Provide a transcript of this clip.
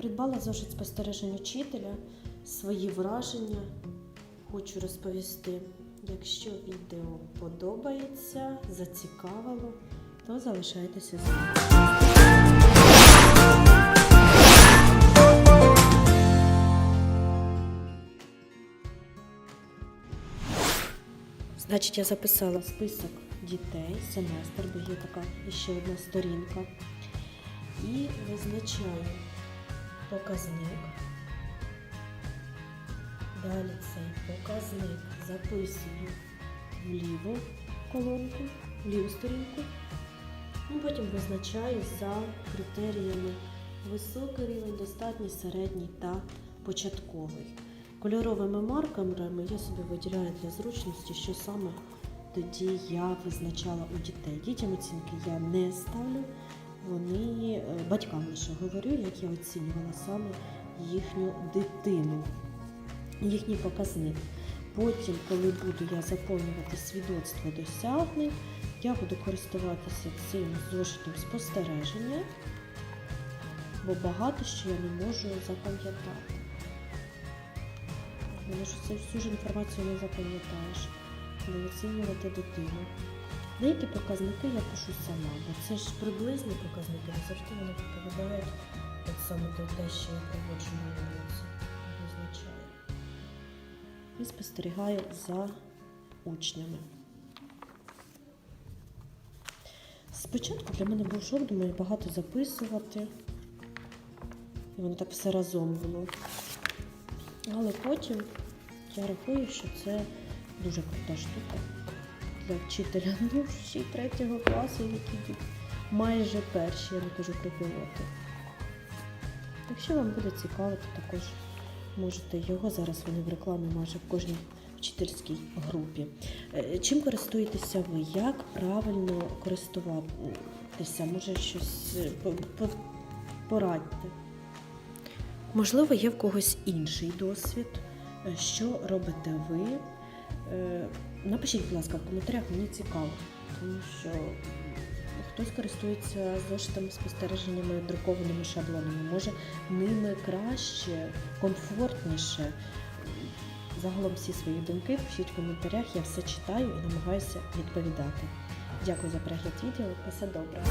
Придбала зошит спостережень учителя, свої враження. Хочу розповісти. Якщо відео подобається, зацікавило, то залишайтеся з нами. Значить, я записала список дітей, семестр, бо є така ще одна сторінка. І визначаю показник. Далі цей показник записую в ліву колонку, в ліву сторінку. Ну, потім визначаю за критеріями високий рівень, достатній, середній та початковий. Кольоровими маркерами я собі виділяю для зручності, що саме тоді я визначала у дітей. Дітям оцінки я не ставлю. Вони е, батькам лише говорю, як я оцінювала саме їхню дитину, їхній показник. Потім, коли буду я заповнювати свідоцтво досягнень, я буду користуватися цим зошитом спостереження, бо багато що я не можу запам'ятати. Тому що всю ж інформацію не запам'ятаєш, не оцінювати дитину. Деякі показники я пишу сама, бо це ж приблизні показники, не завжди вони відповідають от саме те, що я проводжу на вулиці. Визначаю. І спостерігаю за учнями. Спочатку для мене був шок, думаю, багато записувати. І воно так все разом було. Але потім я рахую, що це дуже крута штука для вчителя. Ну, ще третього класу, які майже перші, я не кажу про пілоти. Якщо вам буде цікаво, то також можете його. Зараз вони в рекламі майже в кожній вчительській групі. Е, Чим користуєтеся ви? Як правильно користуватися? Може, щось е, по- по- порадьте. Можливо, є в когось інший досвід. Е, Що робите ви? Е, Напишіть, будь ласка, в коментарях, мені цікаво, тому що хтось користується зошитами спостереженнями друкованими шаблонами. Може, ними краще, комфортніше. Загалом всі свої думки пишіть в коментарях, я все читаю і намагаюся відповідати. Дякую за перегляд відео. Все добре.